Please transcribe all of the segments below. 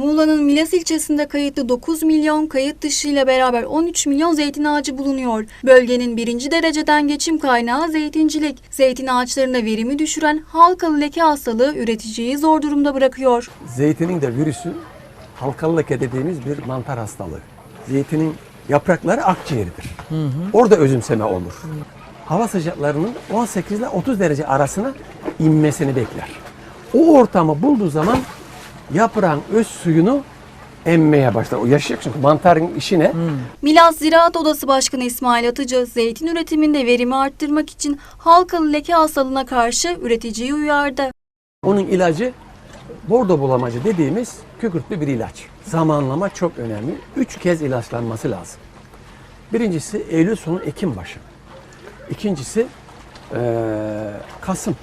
Muğla'nın Milas ilçesinde kayıtlı 9 milyon, kayıt dışı ile beraber 13 milyon zeytin ağacı bulunuyor. Bölgenin birinci dereceden geçim kaynağı zeytincilik. Zeytin ağaçlarında verimi düşüren halkalı leke hastalığı üreticiyi zor durumda bırakıyor. Zeytinin de virüsü halkalı leke dediğimiz bir mantar hastalığı. Zeytinin yaprakları akciğeridir. Orada özümseme olur. Hava sıcaklarının 18 ile 30 derece arasına inmesini bekler. O ortamı bulduğu zaman yaprağın öz suyunu emmeye başlar. O yaşayacak çünkü mantarın işi ne? Milas Ziraat Odası Başkanı İsmail Atıcı, zeytin üretiminde verimi arttırmak için halkalı leke hastalığına karşı üreticiyi uyardı. Onun ilacı bordo bulamacı dediğimiz kükürtlü bir ilaç. Zamanlama çok önemli. Üç kez ilaçlanması lazım. Birincisi Eylül sonu Ekim başı. İkincisi eee, Kasım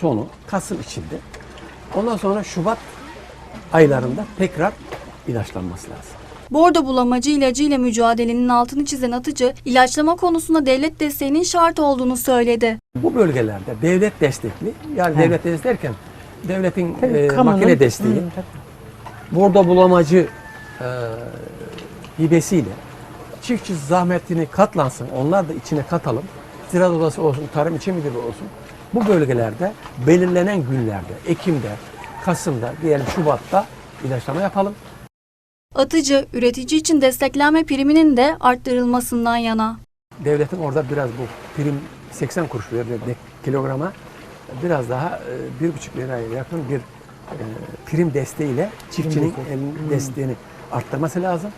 sonu, Kasım içinde. Ondan sonra Şubat aylarında tekrar ilaçlanması lazım. Bordo bulamacı ilacı ile mücadelenin altını çizen Atıcı, ilaçlama konusunda devlet desteğinin şart olduğunu söyledi. Bu bölgelerde devlet destekli, yani devlet destek derken devletin Tabii, kamunun- makine desteği, Hı, tabii. bordo bulamacı e, hibesiyle çiftçi zahmetini katlansın. Onlar da içine katalım. Ziraat odası olsun, tarım içi müdürlüğü olsun. Bu bölgelerde belirlenen günlerde, Ekim'de, Kasım'da, diyelim Şubat'ta ilaçlama yapalım. Atıcı, üretici için desteklenme priminin de arttırılmasından yana. Devletin orada biraz bu prim 80 kuruş veriyor kilograma. Biraz daha e, bir buçuk liraya yakın bir e, prim desteğiyle çiftçinin desteğini arttırması lazım.